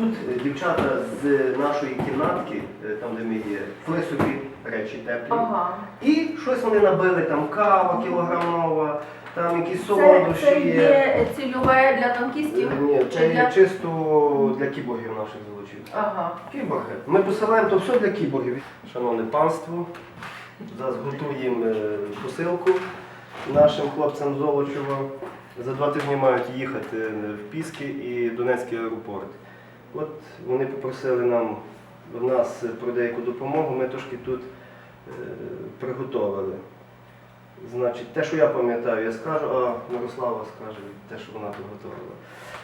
Тут е, дівчата з нашої кімнатки, е, там де ми є, пли собі речі теплі. Ага. І щось вони набили, там кава кілограмова, там якісь солодощі це є. є цільове для танкістів? Ні, це для- чисто для кіборгів наших залучив. Ага. Кіборги. Ми посилаємо то все для кіборгів. Шановне панство, зараз готуємо е, посилку нашим хлопцям Золочева. За два тижні мають їхати в Піски і Донецький аеропорт. От вони попросили нам в нас про деяку допомогу, ми трошки тут е, приготовили. Значить, те, що я пам'ятаю, я скажу, а Мирослава скаже те, що вона приготувала.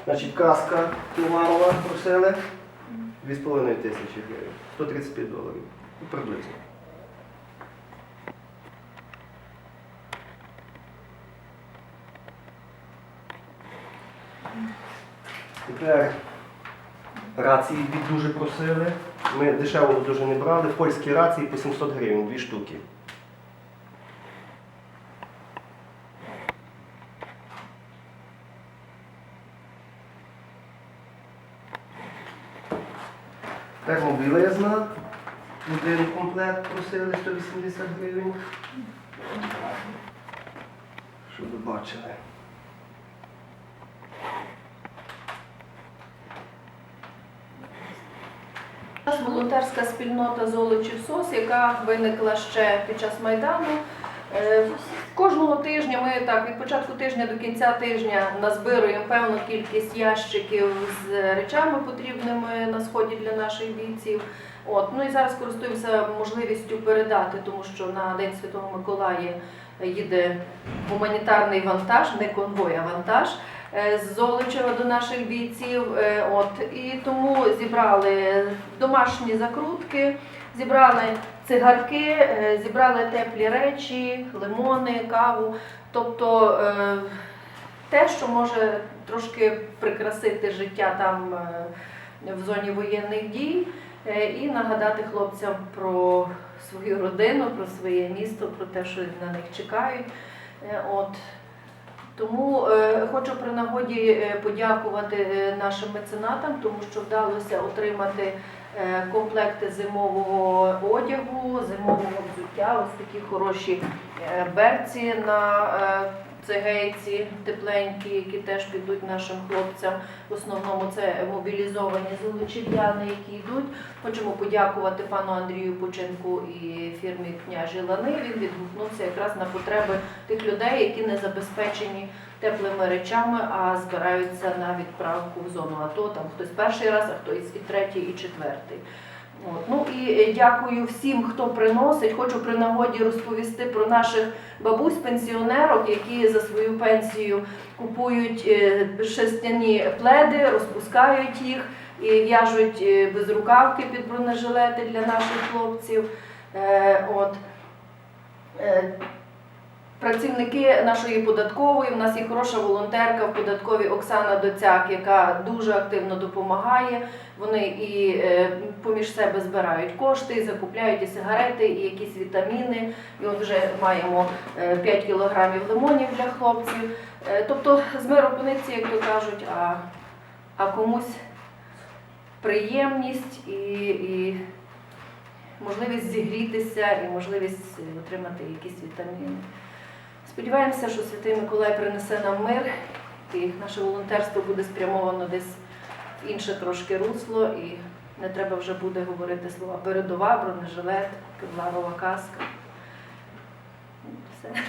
Значить, каска Туманова просили 2,5 тисячі гривень, 135 доларів. Ну, Приблизно. Тепер рації від дуже просили. Ми дешевого дуже не брали. Польські рації по 700 гривень, дві штуки. Термобілизна. Один комплект просили 180 гривень. Щоб ви бачили. Наш волонтерська спільнота Золочів СОС, яка виникла ще під час Майдану. Е, Кожного тижня ми так від початку тижня до кінця тижня назбируємо певну кількість ящиків з речами потрібними на сході для наших бійців. От ну і зараз користуємося можливістю передати, тому що на День Святого Миколая їде гуманітарний вантаж, не конвой, а вантаж з Золочева до наших бійців. Е, От і тому зібрали домашні закрутки, зібрали цигарки, е, зібрали теплі речі, лимони, каву. Тобто е, те, що може трошки прикрасити життя там е, в зоні воєнних дій, е, і нагадати хлопцям про свою родину, про своє місто, про те, що на них чекають. Е, От. Тому е, хочу при нагоді е, подякувати е, нашим меценатам, тому що вдалося отримати комплекти зимового одягу, зимового взуття, ось такі хороші берці на цегейці тепленькі, які теж підуть нашим хлопцям. В основному це мобілізовані золочів'яни, які йдуть. Хочемо подякувати пану Андрію Починку і фірмі княжі Лани. Він відгукнувся якраз на потреби тих людей, які не забезпечені теплими речами, а збираються на відправку в зону АТО. Там хтось перший раз, а хтось і третій, і четвертий. От. Ну і е, дякую всім, хто приносить. Хочу при нагоді розповісти про наших бабусь-пенсіонерок, які за свою пенсію купують е, шерстяні пледи, розпускають їх і в'яжуть е, безрукавки під бронежилети для наших хлопців. От. Працівники нашої податкової, у нас є хороша волонтерка в податковій Оксана Доцяк, яка дуже активно допомагає. Вони і поміж себе збирають кошти, закупляють і сигарети, і якісь вітаміни. І от вже маємо е, 5 кілограмів лимонів для хлопців. Е, тобто з миру пониці, як то кажуть, а, а комусь приємність і, і можливість зігрітися, і можливість е, отримати якісь вітаміни. Сподіваємося, що Святий Миколай принесе нам мир, і наше волонтерство буде спрямовано десь в інше трошки русло, і не треба вже буде говорити слова передова, бронежилет, кевларова каска. Все.